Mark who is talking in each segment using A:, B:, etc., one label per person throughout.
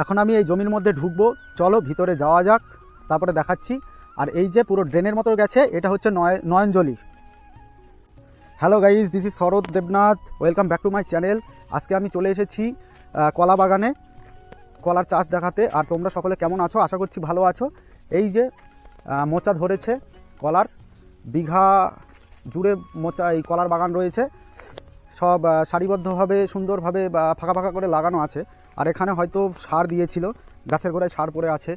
A: এখন আমি এই জমির মধ্যে ঢুকবো। চলো ভিতরে যাওয়া যাক, তারপরে দেখাচ্ছি। আর এই যে পুরো ড্রেনের মতো গেছে, এটা হচ্ছে নয় Nayanjali. Hello guys this is Sharat Debnath welcome back to my channel আজকে আমি চলে এসেছি কলা বাগানে, কলার চাষ দেখাতে। আর তোমরা সকলে কেমন আছো? আশা করছি ভালো আছো। এই যে মোচা ধরেছে কলার। বিঘা জুড়ে মোচা, এই কলার বাগান রয়েছে। সব সারিবদ্ধভাবে, সুন্দরভাবে বা ফাঁকা ফাঁকা করে লাগানো আছে। আর এখানে হয়তো সার দিয়েছিল, গাছের গোড়ায় সার পড়ে আছে।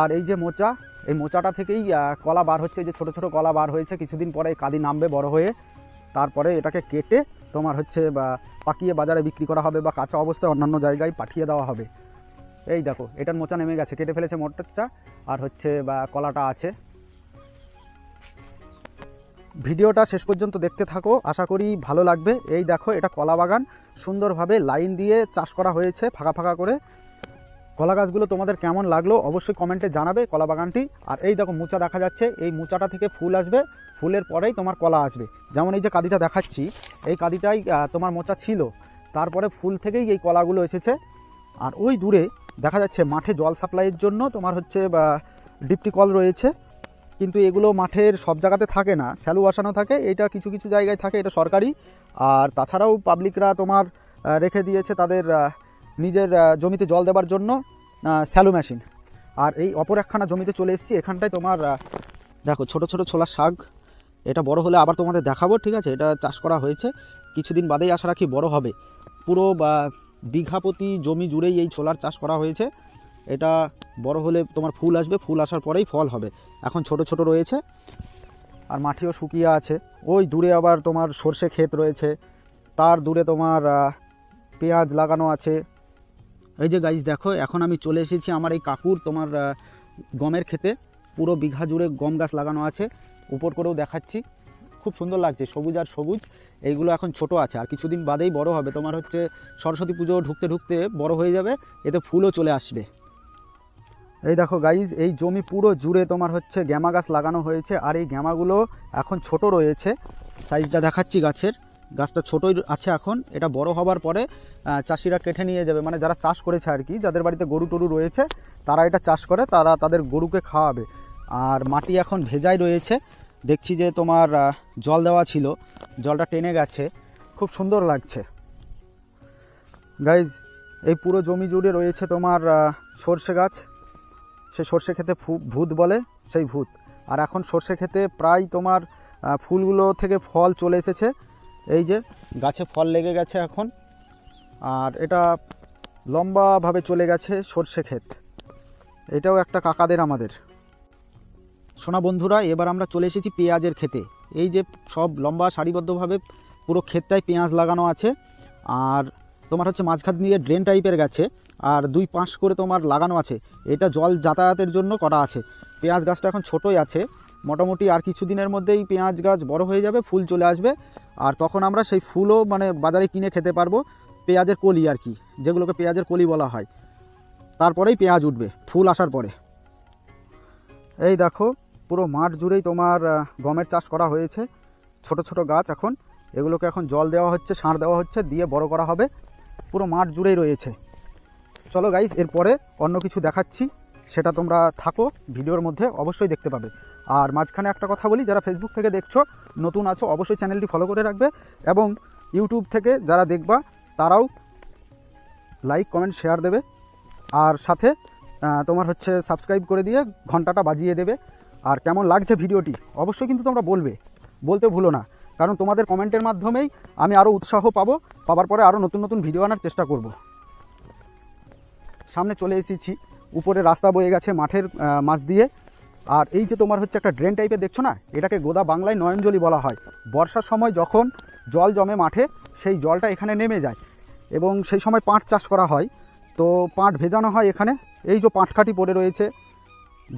A: আর এই যে মোচা, এই মোচাটা থেকেই কলা বার হচ্ছে। যে ছোট ছোট কলা বার হয়েছে, কিছুদিন পরে কাদি নামবে বড় হয়ে। তারপরে এটাকে কেটে তোমার হচ্ছে, বা পাকিয়ে বাজারে বিক্রি করা হবে বা কাঁচা অবস্থায় অন্যান্য জায়গায় পাঠিয়ে দেওয়া হবে। এই দেখো, এটার মোচা নেমে গেছে। কেটে ফেলেছে মোটরচা আর হচ্ছে, বা কলাটা আছে। ভিডিওটা শেষ পর্যন্ত দেখতে থাকো। আশা করি ভালো লাগবে। এই দেখো, এটা কলা বাগান। সুন্দরভাবে লাইন দিয়ে চাষ করা হয়েছে ফাঁকা ফাঁকা করে। কলা গাছগুলো তোমাদের কেমন লাগল অবশ্যই কমেন্টে জানাবে কলা বাগানটি। আর এই দেখো, মোচা দেখা যাচ্ছে। এই মোচাটা থেকে ফুল আসবে। ফুলের পরেই তোমার কলা আসবে। যেমন এই যে কাদিটা দেখাচ্ছি, এই কাদিটাই তোমার মোচা ছিল। তারপরে ফুল থেকেই এই কলাগুলো এসেছে। আর ওই দূরে দেখা যাচ্ছে মাঠে জল সাপ্লাইয়ের জন্য তোমার হচ্ছে ডিপটি কল রয়েছে। কিন্তু এগুলো মাঠের সব জায়গাতে থাকে না, স্যালু বসানো থাকে, এটা কিছু কিছু জায়গায় থাকে, এটা সরকারি। আর তাছাড়াও পাবলিকরা তোমার রেখে দিয়েছে তাদের নিজের জমিতে জল দেওয়ার জন্য স্যালো মেশিন আর এই অপর একখানা জমিতে চলে এসেছি, এখানটায় তোমার দেখো ছোট ছোট ছোলার শাক, এটা বড় হলে আবার তোমাদের দেখাবো, ঠিক আছে? এটা চাষ করা হয়েছে, কিছুদিন বাদেই আশা রাখি বড় হবে। পুরো বা বিঘা প্রতি জমি জুড়েই এই ছোলার চাষ করা হয়েছে। এটা বড় হলে তোমার ফুল আসবে, ফুল আসার পরেই ফল হবে। এখন ছোট ছোট রয়েছে, আর মাটিও শুকিয়ে আছে। ওই দূরে আবার তোমার সর্ষে ক্ষেত রয়েছে, তার দূরে তোমার পেঁয়াজ লাগানো আছে। এই যে গাইজ দেখো, এখন আমি চলে এসেছি আমার এই কাকুর তোমার গমের ক্ষেতে। পুরো বিঘা জুড়ে গম গাছ লাগানো আছে, উপর করেও দেখাচ্ছি। খুব সুন্দর লাগছে, সবুজ আর সবুজ। এইগুলো এখন ছোট আছে, আর কিছুদিন বাদেই বড় হবে। তোমার হচ্ছে সরস্বতী পুজো ঢুকতে ঢুকতে বড় হয়ে যাবে, এতে ফুলও চলে আসবে। এই দেখো গাইজ এই জমি পুরো জুড়ে তোমার হচ্ছে গ্যামা গাছ লাগানো হয়েছে, আর এই গ্যামাগুলো এখন ছোট রয়েছে। সাইজটা দেখাচ্ছি গাছের। গাছটা ছোটোই আছে এখন। এটা বড় হবার পরে চাষিরা কেটে নিয়ে যাবে। মানে যারা চাষ করেছে আর কি, যাদের বাড়িতে গরু টরু রয়েছে, তারা এটা চাষ করে, তারা তাদের গরুকে খাওয়াবে। আর মাটি এখন ভেজাই রয়েছে। দেখছি যে তোমার জল দেওয়া ছিল। জলটা টেনে গেছে। খুব সুন্দর লাগছে। গাইজ এই পুরো জমি জুড়ে রয়েছে তোমার সর্ষে গাছ। সে সর্ষে খেতে ভূত বলে, সেই ভূত। আর এখন সর্ষে খেতে প্রায় তোমার ফুলগুলো থেকে ফল চলে এসেছে। এই যে, গাছে ফল লেগে গেছে এখন। আর এটা লম্বাভাবে চলে গেছে সর্ষে ক্ষেত। এটাও একটা কাকাদের আমাদের। সোনা বন্ধুরা, এবার আমরা চলে এসেছি পেঁয়াজের খেতে এই যে সব লম্বা সারিবদ্ধভাবে পুরো ক্ষেতটায় পেঁয়াজ লাগানো আছে। আর তোমার হচ্ছে মাঝখান দিয়ে ড্রেন টাইপের গেছে, আর দুই পাঁচ করে তোমার লাগানো আছে। এটা জল যাতায়াতের জন্য করা আছে। পেঁয়াজ গাছটা এখন ছোটোই আছে। মোটামুটি আর কিছুদিনের মধ্যেই পেঁয়াজ গাছ বড় হয়ে যাবে, ফুল চলে আসবে। আর তখন আমরা সেই ফুলও মানে বাজারে কিনে খেতে পারব পেঁয়াজের কলি আর কি, যেগুলোকে পেঁয়াজের কলি বলা হয়। তারপরেই পেঁয়াজ উঠবে, ফুল আসার পরে। এই দেখো, পুরো মাঠ জুড়েই তোমার গমের চাষ করা হয়েছে। ছোট ছোট গাছ এখন, এগুলোকে এখন জল দেওয়া হচ্ছে, সার দেওয়া হচ্ছে, দিয়ে বড় করা হবে। পুরো মাঠ জুড়েই রয়েছে। চলো গাইজ এরপরে অন্য কিছু দেখাচ্ছি। সেটা তোমরা থাকো, ভিডিওর মধ্যে অবশ্যই দেখতে পাবে। আর মাঝখানে একটা কথা বলি, যারা ফেসবুক থেকে দেখছ, নতুন আছো, অবশ্যই চ্যানেলটি ফলো করে রাখবে এবং ইউটিউব থেকে যারা দেখবা, তারাও লাইক কমেন্ট শেয়ার দেবে। আর সাথে তোমার হচ্ছে সাবস্ক্রাইব করে দিয়ে ঘন্টাটা বাজিয়ে দেবে। আর কেমন লাগছে ভিডিওটি, অবশ্যই কিন্তু তোমরা বলবে। বলতে ভুলো না। কারণ তোমাদের কমেন্টের মাধ্যমেই আমি আরও উৎসাহ পাবো, পাবার পরে আরও নতুন নতুন ভিডিও আনার চেষ্টা করব। সামনে চলে এসেছি, উপরে রাস্তা বয়ে গেছে মাঠের মাঝ দিয়ে। আর এই যে তোমার হচ্ছে একটা ড্রেন টাইপের দেখছ না? এটাকে গোদা বাংলায় নয়নজলি বলা হয়। বর্ষার সময় যখন জল জমে মাঠে, সেই জলটা এখানে নেমে যায় এবং সেই সময় পাট চাষ করা হয়। তো পাট ভেজানো হয় এখানে। এই যে পাটকাঠি পড়ে রয়েছে,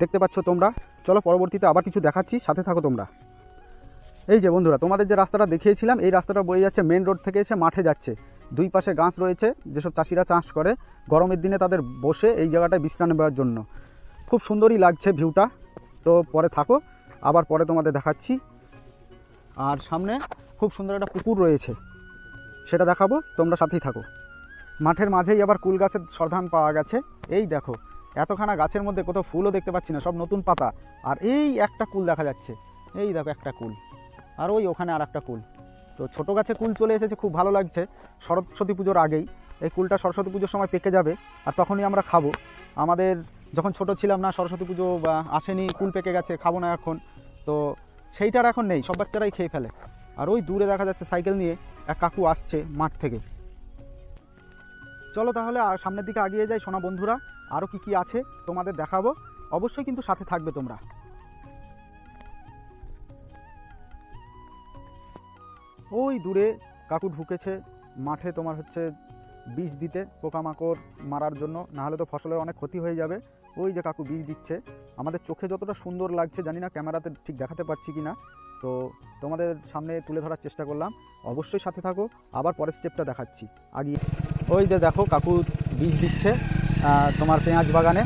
A: দেখতে পাচ্ছ তোমরা। চলো পরবর্তীতে আবার কিছু দেখাচ্ছি, সাথে থাকো তোমরা। এই যে বন্ধুরা, তোমাদের যে রাস্তাটা দেখিয়েছিলাম, এই রাস্তাটা বয়ে যাচ্ছে মেন রোড থেকে এসে মাঠে যাচ্ছে। দুই পাশে গাছ রয়েছে, যেসব চাষিরা চাষ করে, গরমের দিনে তাদের বসে এই জায়গাটায় বিশ্রাম নেওয়ার জন্য। খুব সুন্দরই লাগছে ভিউটা তো পরে থাকো, আবার পরে তোমাদের দেখাচ্ছি। আর সামনে খুব সুন্দর একটা পুকুর রয়েছে, সেটা দেখাবো, তোমরা সাথেই থাকো। মাঠের মাঝেই আবার কুল গাছের সর্ধান পাওয়া গেছে। এই দেখো, এতখানা গাছের মধ্যে কোথাও ফুলও দেখতে পাচ্ছি না, সব নতুন পাতা। আর এই একটা কুল দেখা যাচ্ছে। এই দেখো একটা কুল। আর ওই ওখানে আর একটা কুল। তো ছোটো গাছে কুল চলে এসেছে, খুব ভালো লাগছে। সরস্বতী পুজোর আগেই। এই কুলটা সরস্বতী পুজোর সময় পেকে যাবে আর তখনই আমরা খাব। আমাদের যখন ছোট ছিলাম না, সরস্বতী পুজো, বা, আসেনি, কুল পেকে গেছে, খাব না এখন। তো সেইটার এখন নেই, সব বাচ্চারাই খেয়ে ফেলে। আর ওই দূরে দেখা যাচ্ছে সাইকেল নিয়ে এক কাকু আসছে মাঠ থেকে। চলো তাহলে আর সামনের দিকে আগিয়ে যাই সোনা বন্ধুরা। আরও কি কি আছে তোমাদের দেখাবো। অবশ্যই কিন্তু সাথে থাকবে তোমরা। ওই দূরে কাকু ঢুকেছে, মাঠে তোমার হচ্ছে বীজ দিতে, পোকামাকড় মারার জন্য, নাহলে তো ফসলের অনেক ক্ষতি হয়ে যাবে। ওই যে কাকু বীজ দিচ্ছে, আমাদের চোখে যতটা সুন্দর লাগছে, জানি না ক্যামেরাতে ঠিক দেখাতে পারছি কি না তো তোমাদের সামনে তুলে ধরার চেষ্টা করলাম। অবশ্যই সাথে থাকো, আবার পরের স্টেপটা দেখাচ্ছি। আগিয়ে ওই যে দেখো, কাকু বীজ দিচ্ছে তোমার পেঁয়াজ বাগানে।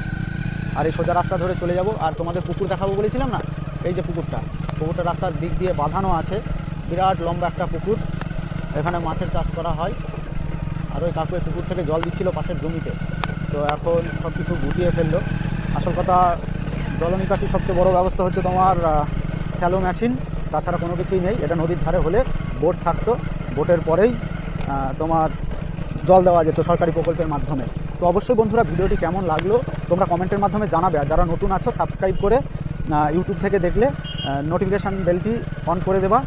A: আর এই সোজা রাস্তা ধরে চলে যাব, আর তোমাদের পুকুর দেখাবো বলেছিলাম না? এই যে পুকুরটা পুকুরটা রাস্তার দিক দিয়ে বাঁধানো আছে। বিরাট লম্বা একটা পুকুর। এখানে মাছের চাষ করা হয়। আর ওই কাকু পুকুর থেকে জল দিচ্ছিল পাশের জমিতে। তো এখন সব কিছু গুটিয়ে ফেলল। আসল কথা জল নিকাশি সবচেয়ে বড় ব্যবস্থা হচ্ছে তোমার স্যালো মেশিন। তাছাড়া কোনো কিছুই নেই। এটা নদীর ধারে হলে বোট থাকতো। বোটের পরেই তোমার জল দেওয়া যেত সরকারি প্রকল্পের মাধ্যমে। তো অবশ্যই বন্ধুরা, ভিডিওটি কেমন লাগল তোমরা কমেন্টের মাধ্যমে জানাবে। আর যারা নতুন আছো, সাবস্ক্রাইব করে ইউটিউব থেকে দেখলে নোটিফিকেশান বেলটি অন করে দেবা।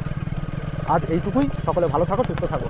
A: আজ এইটুকুই। সকলে ভালো থাকো সুস্থ থাকো।